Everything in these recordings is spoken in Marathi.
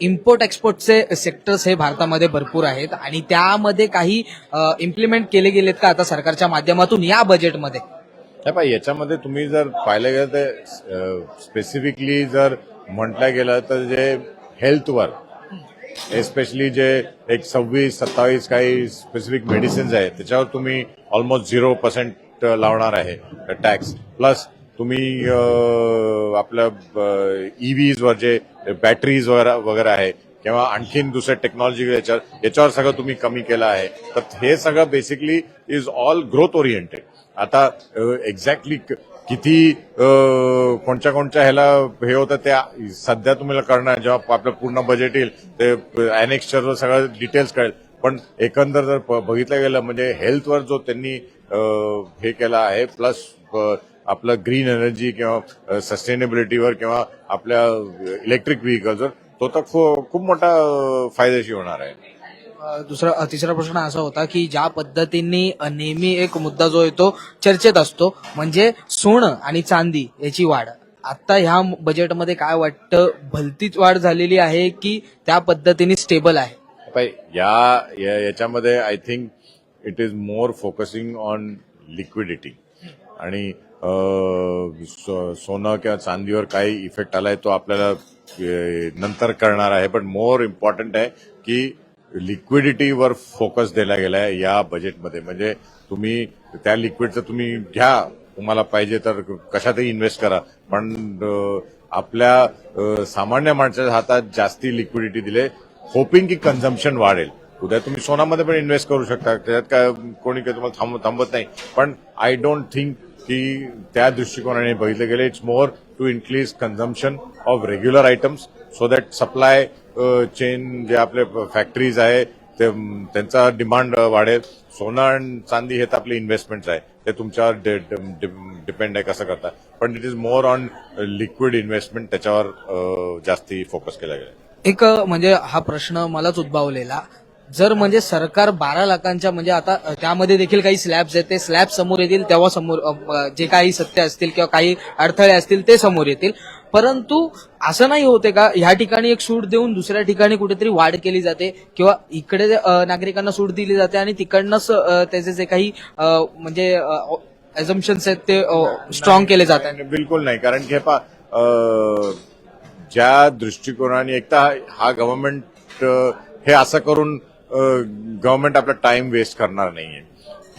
इम्पोर्ट एक्सपोर्टचे सेक्टर्स हे भारतामध्ये भरपूर आहेत. आणि त्यामध्ये काही इम्प्लिमेंट केले गेलेत का आता सरकारच्या माध्यमातून या बजेटमध्ये नाही पाय याच्यामध्ये तुम्ही जर पाहिलं गेलं तर स्पेसिफिकली जर म्हटलं गेलं तर जे हेल्थवर एस्पेशली जे एक सव्वीस सत्तावीस काही स्पेसिफिक मेडिसिन्स आहेत त्याच्यावर तुम्ही ऑलमोस्ट झिरो पर्सेंट लावणार आहे टॅक्स प्लस तुम्ही अं, आपल्या ईव्हीजवर e जे बॅटरीज वगैरे वगैरे आहे किंवा आणखीन दुसऱ्या टेक्नॉलॉजी याच्यावर याच्यावर सगळं तुम्ही कमी केलं आहे तर हे सगळं basically is all growth oriented आता एक्झॅक्टली किती कोणत्या कोणत्या ह्याला हे होतं त्या सध्या तुम्हाला करणार जेव्हा आपलं पूर्ण बजेट येईल ते अनेक्स्टरवर सगळं डिटेल्स कळेल. पण एकंदर जर प- बघितलं गेलं म्हणजे हेल्थवर जो त्यांनी हे केला आहे प्लस आपलं ग्रीन एनर्जी किंवा सस्टेनेबिलिटीवर किंवा आपल्या इलेक्ट्रिक व्हेकल्सवर तो तर खूप मोठा फायदेशीर होणार आहे. दुसरा तिसरा प्रश्न असा होता की ज्या पद्धतीने नेहमी एक मुद्दा जो आहे तो चर्चेत असतो म्हणजे सोनं आणि चांदी याची वाढ. आता ह्या बजेटमध्ये काय वाटतं? भलतीच वाढ झालेली आहे की त्या पद्धतीने स्टेबल आहे? या याच्यामध्ये I think it is more focusing on liquidity आणि सोनं किंवा चांदीवर काही इफेक्ट आलाय तो आपल्याला नंतर करणार आहे. पण मोर इम्पॉर्टंट आहे की लिक्विडिटीवर फोकस दिला गेला आहे या बजेटमध्ये म्हणजे तुम्ही त्या लिक्विडचं तुम्ही घ्या. तुम्हाला पाहिजे तर कशातही इन्व्हेस्ट करा. पण आपल्या सामान्य माणसाच्या हातात जास्ती लिक्विडिटी दिले होपिंग की कन्झम्पशन वाढेल. उद्या तुम्ही सोनामध्ये पण इन्व्हेस्ट करू शकता. त्याच्यात काय कोणी काही तुम्हाला थांब थांबत नाही. पण आय डोंट थिंक की त्या दृष्टिकोनाने बघितलं गेलं it's more to increase consumption of regular items so that supply chain जे आपले फॅक्टरीज आहे ते त्यांचा डिमांड वाढेल. सोनं आणि चांदी हे तर आपले इन्व्हेस्टमेंट्स आहे. ते तुमच्यावर डिपेंड आहे कसं करता. पण it is more on liquid investment त्याच्यावर uh, जास्ती फोकस केला गेला एक म्हणजे हा प्रश्न मलाच उद्भवलेला. जर म्हणजे सरकार बारा लाखांच्या म्हणजे आता त्यामध्ये देखील काही स्लॅब्स आहेत ते स्लॅब समोर येतील तेव्हा समोर जे काही सत्य असतील किंवा काही अडथळे असतील ते समोर येतील. परंतु असं नाही होते का ह्या ठिकाणी एक सूट देऊन दुसऱ्या ठिकाणी कुठेतरी वाढ केली जाते किंवा इकडे नागरिकांना सूट दिली जाते आणि तिकडनंच त्याचे जे काही म्हणजे आहेत ते स्ट्रॉंग केले जातात. बिलकुल नाही. कारण की पा ज्या दृष्टिकोनाने एक तर हा गव्हर्नमेंट हे असं करून गव्हर्नमेंट आपला टाइम वेस्ट करणार नाहीये.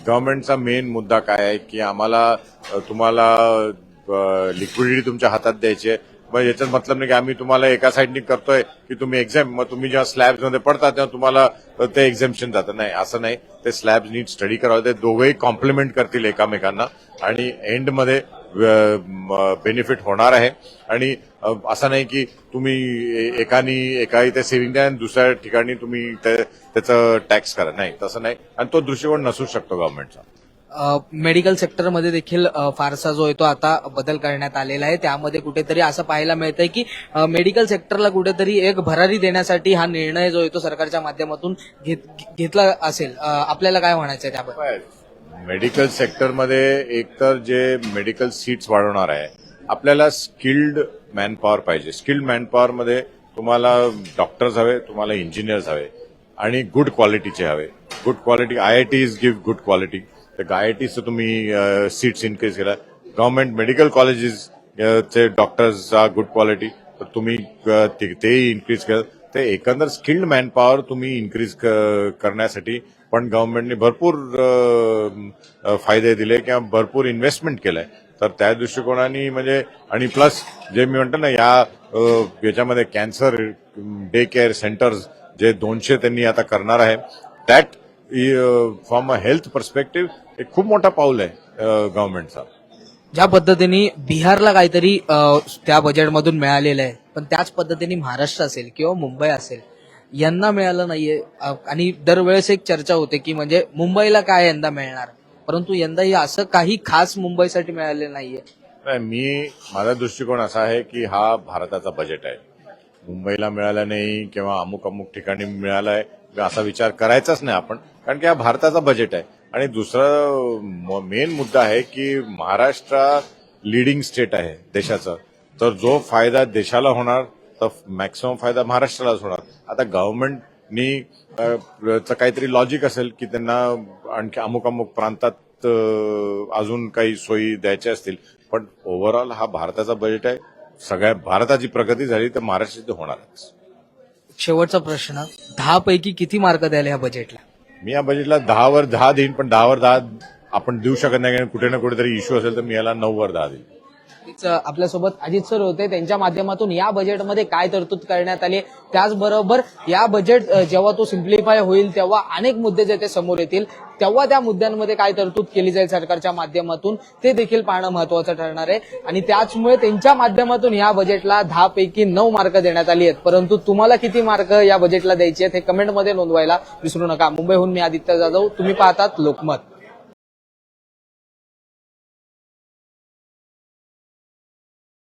गव्हर्नमेंटचा मेन मुद्दा काय आहे की आम्हाला तुम्हाला लिक्विडिटी तुमच्या हातात द्यायची आहे. मग याच्यात मतलब नाही की आम्ही तुम्हाला एका साईडनी करतोय की तुम्ही एक्झाम मग तुम्ही जेव्हा स्लॅब्समध्ये पडता तेव्हा तुम्हाला ते एक्झाम्शन जातं. नाही असं नाही. ते स्लॅब्स नीट स्टडी करावं. ते दोघेही कॉम्प्लिमेंट करतील एकामेकांना. आणि एंडमध्ये बेनिफिट होणार आहे. आणि असं नाही की तुम्ही एकानी एका इथे सेव्हिंग द्या आणि दुसऱ्या ठिकाणी तुम्ही त्याचं टॅक्स करा. नाही तसं नाही. आणि तो दृष्टिकोन नसू शकतो गव्हर्नमेंटचा मेडिकल सेक्टरमध्ये देखील फारसा जो आहे तो आता बदल करण्यात आलेला आहे. त्यामध्ये कुठेतरी असं पाहायला मिळतंय की अ, मेडिकल सेक्टरला कुठेतरी एक भरारी देण्यासाठी हा निर्णय जो आहे तो सरकारच्या माध्यमातून घेत- घेतला असेल. आपल्याला काय म्हणायचं आहे त्याबद्दल मेडिकल सेक्टरमध्ये एकतर जे मेडिकल सीट्स वाढवणार आहे आपल्याला स्किल्ड मॅनपॉवर पाहिजे. स्किल्ड मॅनपॉवरमध्ये तुम्हाला डॉक्टर्स हवे तुम्हाला इंजिनियर्स हवे आणि गुड क्वालिटीचे हवे. Good quality IITs give good quality तर आय आय टीचं तुम्ही सीट्स इन्क्रीज केला. गव्हर्नमेंट मेडिकल कॉलेजेस चे डॉक्टर्स गुड क्वालिटी तर तुम्ही ते- तेही इन्क्रीज केलं. ते एकंदर स्किल्ड मॅनपॉवर तुम्ही इन्क्रीज करण्यासाठी पण गव्हर्नमेंटने भरपूर फायदे दिले किंवा भरपूर इन्व्हेस्टमेंट केलंय. तर त्या दृष्टिकोनाने म्हणजे आणि प्लस जे मी म्हणतो ना या याच्यामध्ये कॅन्सर डे केअर सेंटर्स जे दोनशे त्यांनी आता करणार आहे that from a health perspective एक खूप मोठा पाऊल आहे गव्हर्नमेंटचा ज्या पद्धतीने बिहारला काहीतरी त्या बजेटमधून मिळालेलं आहे पण त्याच पद्धतीने महाराष्ट्र असेल किंवा मुंबई असेल यांना मिळालं नाहीये. आणि दरवेळेस एक चर्चा होते की म्हणजे मुंबईला काय यंदा मिळणार? परंतु यंदाही असं काही खास मुंबईसाठी मिळालेलं नाहीये. मी माझा दृष्टिकोन असा आहे की हा भारताचा बजेट आहे. मुंबईला मिळाला नाही किंवा अमुक अमुक ठिकाणी मिळाला आहे असा विचार करायचाच नाही आपण कारण की हा भारताचा बजेट आहे. आणि दुसरा मेन मुद्दा आहे की महाराष्ट्र लिडिंग स्टेट आहे देशाचं. तर जो फायदा देशाला होणार तर मॅक्सिमम फायदा महाराष्ट्रालाच होणार. आता गव्हर्नमेंटनी काहीतरी लॉजिक असेल की त्यांना आणखी अमुक अमुक प्रांतात अजून काही सोयी द्यायच्या असतील. पण ओव्हरऑल हा भारताचा बजेट आहे. सगळ्या भारताची प्रगती झाली तर महाराष्ट्रात होणारच. शेवटचा प्रश्न. दहा पैकी किती मार्क द्याल ह्या बजेटला मी या बजेटला दहावर दहा देईन पण दहावर दहा आपण देऊ शकत नाही. कारण कुठे ना कुठेतरी इश्यू असेल तर मी याला नऊवर दहा देईन. नक्कीच, आपल्यासोबत अजित सर होते. त्यांच्या माध्यमातून या बजेटमध्ये काय तरतूद करण्यात आली त्याचबरोबर या बजेट जेव्हा तो सिम्प्लिफाय होईल तेव्हा अनेक मुद्दे जे ते समोर येतील तेव्हा त्या मुद्द्यांमध्ये काय तरतूद केली जाईल सरकारच्या माध्यमातून ते देखील पाहणं महत्वाचं ठरणार आहे. आणि त्याचमुळे त्यांच्या माध्यमातून या बजेटला दहा पैकी नऊ मार्क देण्यात आली आहेत. परंतु तुम्हाला किती मार्क या बजेटला द्यायचे आहेत हे कमेंटमध्ये नोंदवायला विसरू नका. मुंबईहून मी आदित्य जाधव तुम्ही पाहतात लोकमत.